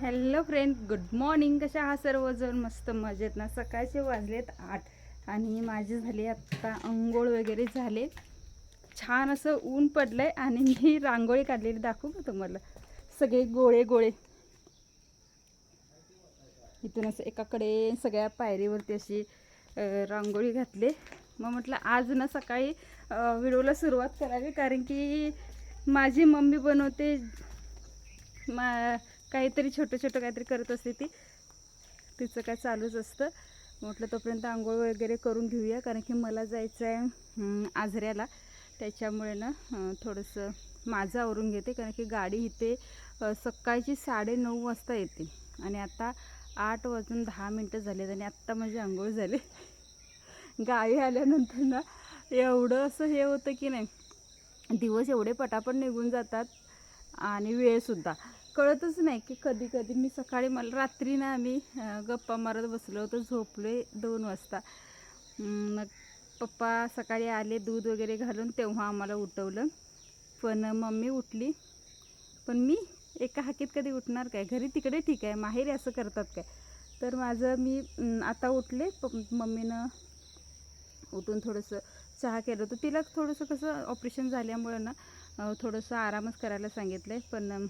Hello friend good morning. कशा हा सर्वजण? मस्त मजेत ना? सकाळचे वाजलेत आठ आणि माझे झाले आत्ता अंघोळ वगैरे झाले. छान असं ऊन पडलं आहे आणि मी रांगोळी काढलेली दाखवू का तुम्हाला? सगळे गोळे गोळे. इथून असं एकाकडे सगळ्या पायरीवरती अशी रांगोळी घातले. मग म्हटलं आज ना सकाळी व्हिडिओला सुरुवात करावी कारण की माझी मम्मी बनवते मा काहीतरी छोटं छोटं काहीतरी करत असते ती. तिचं काय चालूच असतं. म्हटलं तोपर्यंत आंघोळ वगैरे करून घेऊया. कारण की मला जायचं आहे आजऱ्याला. त्याच्यामुळे ना थोडंसं माझं आवरून घेते. कारण की गाडी इथे सकाळची सकाळची साडेनऊ वाजता येते. आणि आता आठ वाजून दहा मिनटं झालेत आणि आत्ता माझी आंघोळ झाले. गावी आल्यानंतर ना एवढं असं हे होतं की नाही दिवस एवढे पटापट निघून जातात. आणि वेळसुद्धा कळतच नाही की कधी कधी मी सकाळी मला रात्री ना आम्ही गप्पा मारत बसलो होतो झोपले दोन वाजता. मग पप्पा सकाळी आले दूध वगैरे घालून तेव्हा आम्हाला उठवलं. पण मम्मी उठली. पण मी एका हाकीत कधी उठणार काय? घरी तिकडे ठीक आहे माहेरी असं करतात काय? तर माझं मी आता उठले. प मम्मीनं उठून थोडंसं चहा केलं होतं. तिला थोडंसं कसं ऑपरेशन झाल्यामुळं ना थोडंसं आरामच करायला सांगितलं आहे पण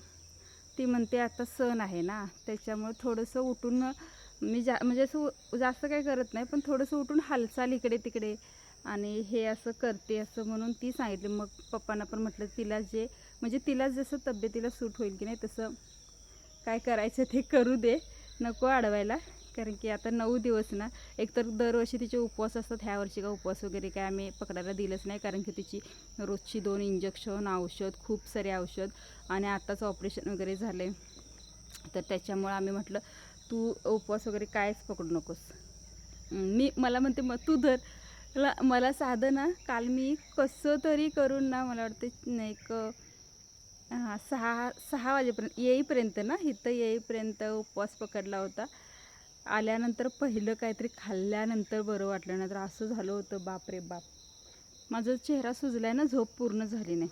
ती म्हणते आता सण आहे ना त्याच्यामुळे थोडंसं उठून मी जा म्हणजे असं उ- जास्त काही करत नाही पण थोडंसं उठून हालचाल इकडे तिकडे आणि हे असं करते असं म्हणून ती सांगितली. मग पप्पांना पण म्हटलं तिला जे म्हणजे तिला जसं तब्येतीला सूट होईल की नाही तसं काय करायचं ते करू दे नको अडवायला. कारण की आता नऊ दिवस ना एकतर दरवर्षी तिचे उपवास असतात ह्या वर्षी का उपवास वगैरे काय आम्ही पकडायला दिलंच नाही कारण की तिची रोजची दोन इंजेक्शन औषध खूप सारे औषध आणि आताच ऑपरेशन वगैरे झाले. तर त्याच्यामुळं आम्ही म्हटलं तू उपवास वगैरे कायच पकडू नकोस. मी मला म्हणते मग तू धर. मला मला साधं ना काल मी कसं तरी करून ना मला वाटतं एक हां सहा सहा वाजेपर्यंत येईपर्यंत ना इथं येईपर्यंत उपवास पकडला होता. आल्यानंतर पहिलं काहीतरी खाल्ल्यानंतर बरं वाटलं नाही तर असं झालं होतं बाप रे बाप. माझा चेहरा सुजला आहे ना झोप पूर्ण झाली नाही.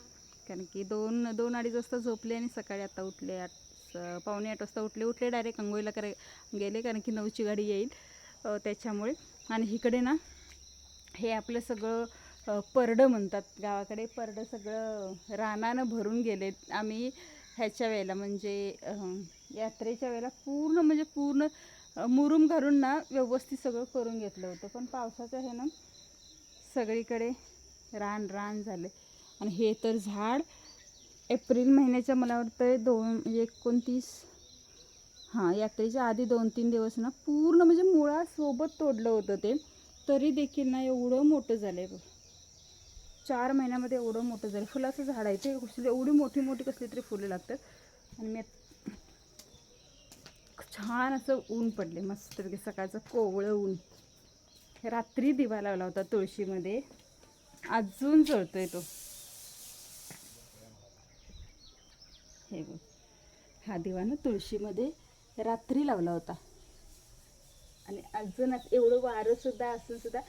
कारण की दोन दोन अडीच वाजता झोपले आणि सकाळी आता उठले आठ स- पावणे आठ वाजता उठले उठले डायरेक्ट अंघोळीला कराय गेले कारण की नऊची गाडी येईल त्याच्यामुळे. आणि इकडे ना हे आपलं सगळं परडं म्हणतात गावाकडे परडं सगळं रानानं भरून गेले. आम्ही ह्याच्या वेळेला म्हणजे यात्रेच्या वेळेला पूर्ण म्हणजे पूर्ण मुरुम घालून ना व्यवस्थित सगळं करून घेतलं होतं. पण पावसाचं हे ना सगळीकडे रान रान झाले. आणि हे तर झाड एप्रिल महिन्याच्या मला वाटतं दोन म्हणजे एकोणतीस हां यात्रेच्या आधी दोन तीन दिवस ना पूर्ण म्हणजे मुळासोबत तोडलं होतं ते. तरी देखील ना एवढं मोठं झालं आहे चार महिन्यामध्ये एवढं मोठं झालं फुलाचं झाड आहे ते. कसली एवढी मोठी मोठी कसली तरी फुलं लागतात. आणि मी छान असं ऊन पडले. मस्तपैकी सकाळचं कोवळं ऊन. रात्री दिवा लावला होता तुळशीमध्ये. अजून जळतोय तो. हे बघ. हा दिवा ना तुळशीमध्ये रात्री लावला होता. आणि अजून एवढं वारंसुद्धा असूनसुद्धा असून सुद्धा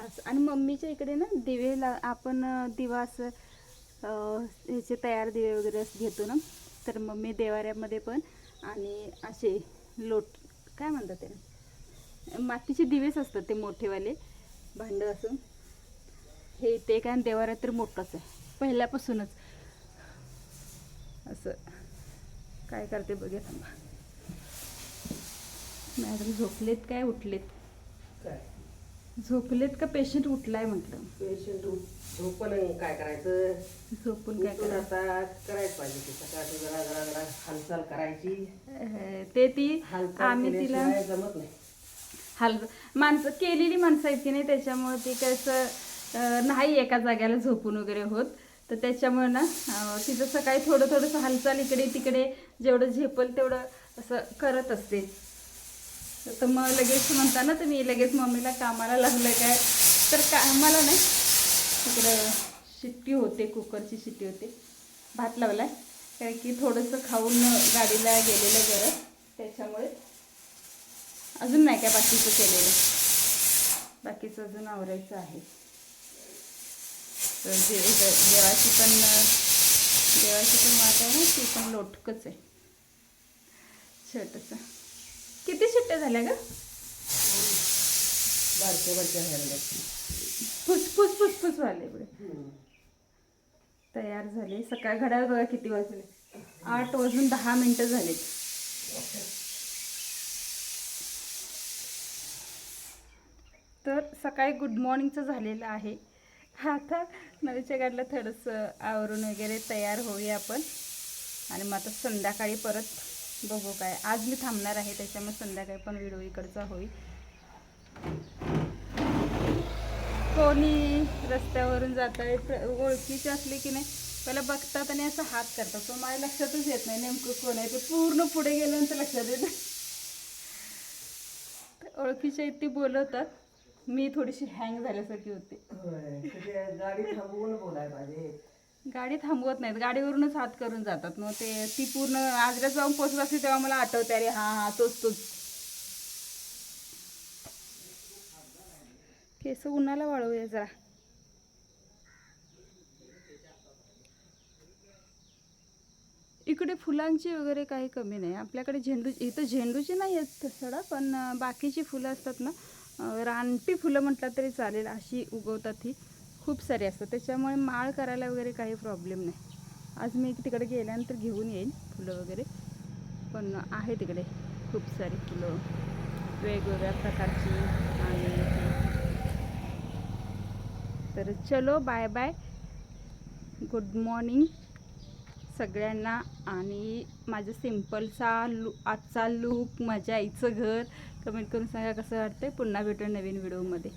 असं आणि मम्मीच्या इकडे ना दिवे ला आपण दिवा असं ह्याचे तयार दिवे वगैरे असं घेतो ना. तर मम्मी देवाऱ्यामध्ये पण आणि असे लोट काय म्हणतात ते मातीचे दिवेच असतात ते मोठेवाले भांडं असून. हे ते काय देवाऱ्यात तर मोठंच आहे. पहिल्यापासूनच. असं. काय करते बघे थांबा. मॅडम झोपलेत काय उठलेत? काय? झोपलेत का? पेशंट उठलाय म्हटलं. पेशंट झोपण काय करायचं? झोपून काय उठून करायचं? आता करायच पाहिजे की सकाळची जरा जरा जरा हालचाल करायची. अह, ते ती हालचाल आम्ही तिला केल्याशिवाय जमत नाही. हाल माणसं केलेली माणसं आहेत की नाही त्याच्यामुळे ती कसं अं, नाही एका जाग्याला झोपून वगैरे होत. तर त्याच्यामुळे ना अं, तिचं सकाळी थोडं थोडंसं हालचाल इकडे तिकडे जेवढं झेपल तेवढं असं करत असते. तर मग लगेच म्हणताना तर मी लगेच मम्मीला कामाला लागलं काय? तर कामाला नाही. तिकडं शिट्टी होते कुकरची शिट्टी होते. भात लावलाय. कारण की थोडंसं खाऊन गाडीला गेलेलं गरज त्याच्यामुळे अजून नाही काय बाकीचं केलेलं? बाकीचं अजून आवरायचं आहे. तर जे देवाची पण देवाची पण मात आहे ना ती पण लोटकच आहे. छोटंसं किती शिट्ट्या झाल्या ग? बारके बारके हरले फुस फुस फुस फुस वाले पुढे तयार झाले. सकाळ घड्याळ बघा किती वाजले. आठ वाजून दहा मिनटं झालेत. तर सकाळी गुड मॉर्निंगचं झालेलं आहे. आता नदीच्या गाडीला थोडंसं आवरून वगैरे तयार होऊया आपण. आणि मग आता संध्याकाळी परत बघू काय. आज मी थांबणार आहे त्याच्यामुळे संध्याकाळी पण व्हिडिओ इकडचा होईल. कोणी रस्त्यावरून जात आहे ओळखीचे असले की नाही पहिला बघतात आणि असं हात करतात. तो माझ्या लक्षातच येत नाही नेमकं कोण आहे. ते पूर्ण पुढे गेल्यानंतर लक्षात येत नाही. ओळखीच्या इतकी बोलवतात. मी थोडीशी हँग झाल्यासारखी होते. गाडी थांबवून बोलाय पाहिजे. गाडी थांबवत नाहीत. गाडीवरूनच हात करून जातात. मग ते ती पूर्ण आजऱ्यात जाऊन पोचत असते तेव्हा मला आठवते अरे हा हा तोच तोच. केस उन्हाला वाळवूया जरा. इकडे फुलांची वगैरे काही कमी नाही. आपल्याकडे झेंडू इथं झेंडूची नाही आहेत सडा पण बाकीची फुलं असतात ना रानटी फुलं म्हटलं तरी चालेल अशी उगवतात ही. खूप सारे असतात. त्याच्यामुळे माळ करायला वगैरे काही प्रॉब्लेम नाही. आज मी तिकडे गेल्यानंतर घेऊन येईन फुलं वगैरे. पण आहे तिकडे खूप सारी फुलं. वेगवेगळ्या प्रकारची आणि तर चलो बाय बाय गुड मॉर्निंग सगळ्यांना. आणि माझं सिम्पलचा लू आजचा लूक माझ्या आईचं घर. कमेंट करून सांगा कसं वाटतं पुन्हा भेटू नवीन व्हिडिओमध्ये